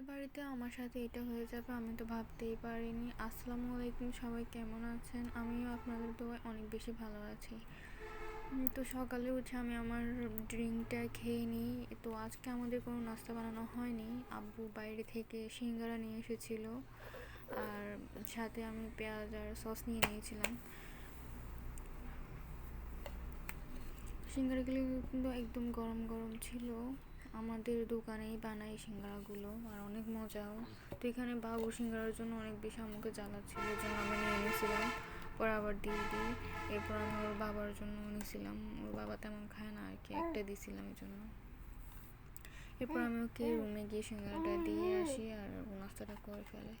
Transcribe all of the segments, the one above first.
বাড়িতে আমার সাথে এটা হয়ে যাবে, আমি তো ভাবতেই পারিনি। আসসালামু আলাইকুম, সবাই কেমন আছেন? আমিও আপনাদের দোয়ায় অনেক বেশি ভালো আছি। তো সকালে উঠে আমি আমার ড্রিঙ্কটা খেয়ে নিই। তো আজকে আমাদের কোনো নাস্তা বানানো হয়নি। আব্বু বাইরে থেকে সিঙ্গারা নিয়ে এসেছিল। আর সাথে আমি পেঁয়াজ আর সস নিয়ে নিয়েছিলাম। সিঙ্গারাগুলো কিন্তু একদম গরম গরম ছিল। আমাদের দোকানেই বানাই সিঙ্গারাগুলো, আর অনেক মজাও। তো এখানে বাবু সিঙ্গারার জন্য অনেক বেশি আমাকে জ্বালাচ্ছিল, এই জন্য আমি নিয়ে নিয়েছিলাম পরে আবার দিয়ে দিই। এরপর আমি ওর বাবার জন্য নিয়েছিলাম ওর বাবা তেমন খায় না, আর কি, একটা দিয়েছিলাম এই জন্য। এরপর আমি ওকে রুমে গিয়ে সিঙ্গারাটা দিয়ে আসি, আর নাস্তাটা করে ফেলে।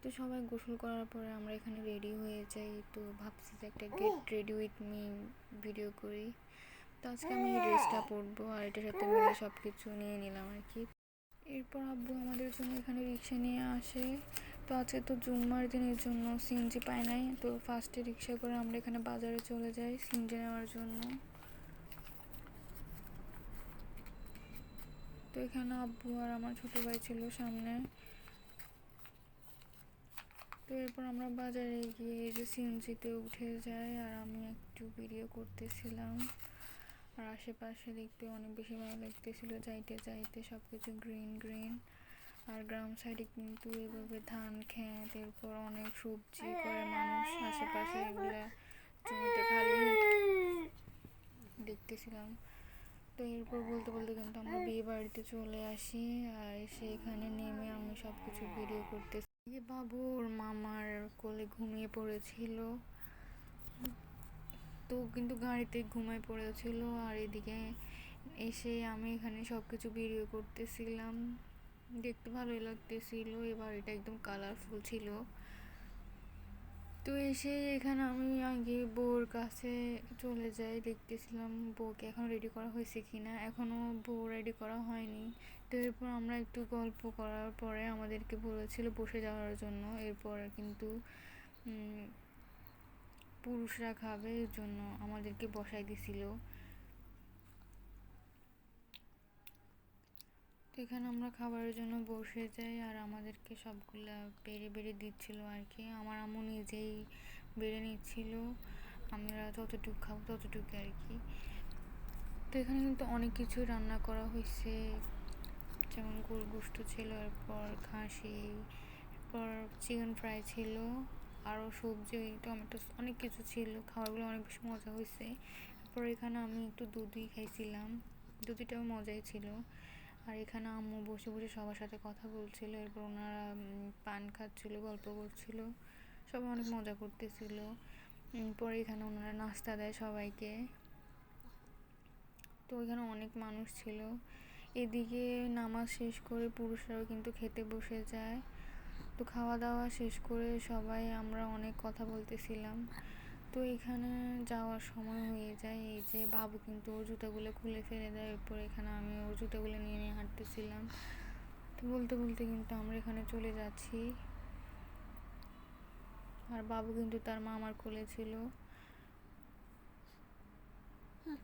তো সবাই গোসল করার পরে আমরা এখানে রেডি হয়ে যাই। তো ভাবছি যে একটা get ready with me video করি। তো আজকে আমি এই ড্রেসটা পরবো আর এটার সাথে মিলে সব কিছু নিয়ে নিলাম আর কি। এরপর আব্বু আমাদের জন্য এখানে রিক্সা নিয়ে আসে। তো আজকে তো জুম্মার দিনের জন্য সিএনজি পাই নাই তো ফার্স্টে রিক্সা করে আমরা এখানে বাজারে চলে যাই সিএনজি নেওয়ার জন্য। তো এখানে আব্বু আর আমার ছোটো ভাই ছিল সামনে। তো এরপর আমরা বাজারে গিয়ে যে সিএনজিতে উঠে যাই আর আমি একটু ভিডিও করতেছিলাম। আর আশেপাশে দেখতে অনেক বেশি ভালো লাগতেছিল। যাইতে যাইতে সব কিছু গ্রিন গ্রিন আর গ্রাম সাইডে কিন্তু এভাবে ধান, খেত, এরপর অনেক সবজি করে মানুষ আশেপাশে এগুলা জমিতে দেখতেছিলাম। তো এরপর বলতে বলতে কিন্তু আমরা বিয়ে বাড়িতে চলে আসি আর এসে এখানে নেমে আমি সব কিছু ভিডিও করতেছি। এই বাবু ওর মামার কোলে ঘুমিয়ে পড়েছিল। তো কিন্তু গাড়িতে ঘুমায় পড়েছিল আর এদিকে এসে আমি এখানে সব কিছু ভিডিও করতেছিলাম। দেখতে ভালোই লাগতেছিল, এবার এটা একদম কালারফুল ছিল। তো এসে এখানে আমি আগে বউর কাছে চলে যাই, দেখতেছিলাম বউকে এখন রেডি করা হয়েছে কি না এখনও বউ রেডি করা হয়নি। তো এরপর আমরা একটু গল্প করার পরে আমাদেরকে বলেছিল বসে যাওয়ার জন্য। এরপর কিন্তু পুরুষরা খাবে এর জন্য আমাদেরকে বসাই দিছিল। তো এখানে আমরা খাবারের জন্য বসে যাই আর আমাদেরকে সবগুলা বেড়ে বেড়ে দিচ্ছিল আর কি। আমার আম্মু নিজেই বেড়ে নিচ্ছিল। আমরা যতটুকু খাব ততটুকু আর কি। তো এখানে কিন্তু অনেক কিছু রান্না করা হয়েছে যেমন গরু গোস্ত ছিল, এরপর খাসি, এরপর চিকেন ফ্রাই ছিল। আরও সবজি, টমেটো, অনেক কিছু ছিল, খাবারগুলো অনেক বেশি মজা হয়েছে। এরপর এখানে আমি একটু দুধই খাইছিলাম। দুধটাও মজাই ছিল। আর এখানে আম্মু বসে বসে সবার সাথে কথা বলছিল, এরপর ওনারা পান খাচ্ছিল, গল্প করছিল, সবাই অনেক মজা করতেছিল। পরে এখানে ওনারা নাস্তা দেয় সবাইকে। তো এখানে অনেক মানুষ ছিল। এদিকে নামাজ শেষ করে পুরুষরাও কিন্তু খেতে বসে যায়। তো খাওয়া দাওয়া শেষ করে সবাই আমরা অনেক কথা বলতেছিলাম। তো এখানে যাওয়ার সময় হয়ে যায়, এই যে বাবু কিন্তু ওর জুতাগুলো খুলে ফেলে দেয়, এরপর এখানে আমি ওর জুতাগুলো নিয়ে নিয়ে হাঁটতেছিলাম। তো বলতে বলতে কিন্তু আমরা এখানে চলে যাচ্ছি। আর বাবু কিন্তু তার মামার কোলে ছিল।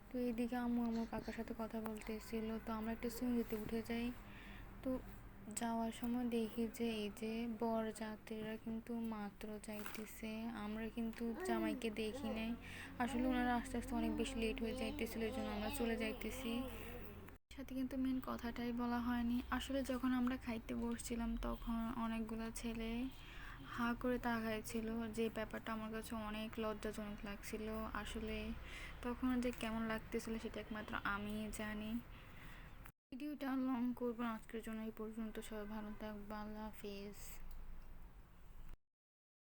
তো এইদিকে আম্মু আমার কাকার সাথে কথা বলতেছিল। তো আমরা একটা সিঁড়িতে উঠে যাই। তো যাওয়ার সময় দেখি যে এই যে বর যাত্রীরা কিন্তু মাত্র যাইতেছে। আমরা কিন্তু জামাইকে দেখি নাই। আসলে ওনারা আস্তে আস্তে অনেক বেশি লেট হয়ে যাইতেছিল, এই জন্য আমরা চলে যাইতেছি। সাথে কিন্তু মেন কথাটাই বলা হয়নি। আসলে যখন আমরা খাইতে বসছিলাম, তখন অনেকগুলো ছেলে হা করে তাকাইছিল। যে ব্যাপারটা আমার কাছে অনেক লজ্জাজনক লাগছিল। আসলে তখন যে কেমন লাগতেছিল সেটা একমাত্র আমিই জানি। ভিডিওটা লং করব আজকের জন্য এই পর্যন্ত। সবাই ভালো থাকবে আল্লাহ হাফিজ।